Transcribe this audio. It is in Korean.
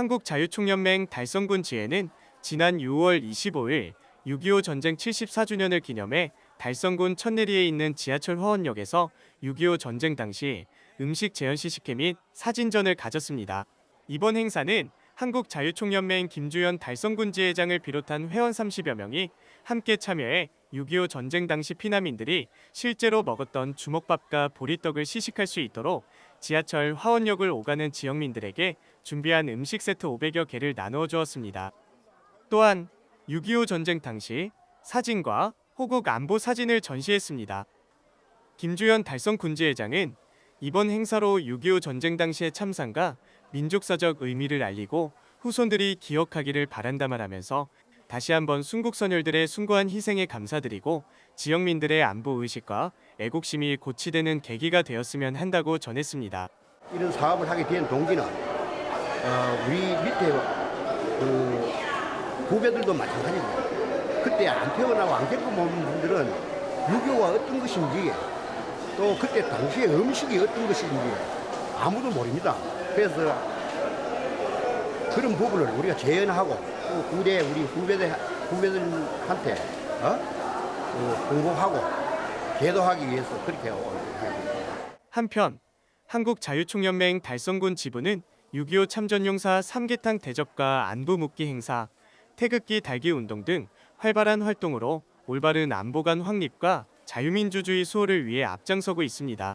한국자유총연맹 달성군 지회는 지난 6월 25일 6.25 전쟁 74주년을 기념해 달성군 천내리에 있는 지하철 화원역에서 6.25 전쟁 당시 음식 재현 시식회 및 사진전을 가졌습니다. 이번 행사는 한국자유총연맹 김주현 달성군 지회장을 비롯한 회원 30여 명이 함께 참여해 6.25 전쟁 당시 피난민들이 실제로 먹었던 주먹밥과 보리떡을 시식할 수 있도록 지하철 화원역을 오가는 지역민들에게 준비한 음식 세트 500여 개를 나누어 주었습니다. 또한 6.25 전쟁 당시 사진과 호국 안보 사진을 전시했습니다. 김주현 달성 군지회장은 이번 행사로 6.25 전쟁 당시의 참상과 민족사적 의미를 알리고 후손들이 기억하기를 바란다 말하면서 다시 한번 순국선열들의 숭고한 희생에 감사드리고 지역민들의 안보 의식과 애국심이 고취되는 계기가 되었으면 한다고 전했습니다. 이런 사업을 하게 된 동기는 어, 우리 밑에 그 후배들도 마찬가지입니다. 그때 안 태어나고 안 겪어본 분들은 유교가 어떤 것인지 또 그때 당시의 음식이 어떤 것인지 아무도 모릅니다. 그래서 그런 부분을 우리가 재현하고 또 후대 우리 후배들 후배들한테 어? 그 공부하고 계도하기 위해서 그렇게 하고 있습니다. 한편 한국자유총연맹 달성군 지부는 6.25 참전용사 삼계탕 대접과 안부 묻기 행사, 태극기 달기 운동 등 활발한 활동으로 올바른 안보관 확립과 자유민주주의 수호를 위해 앞장서고 있습니다.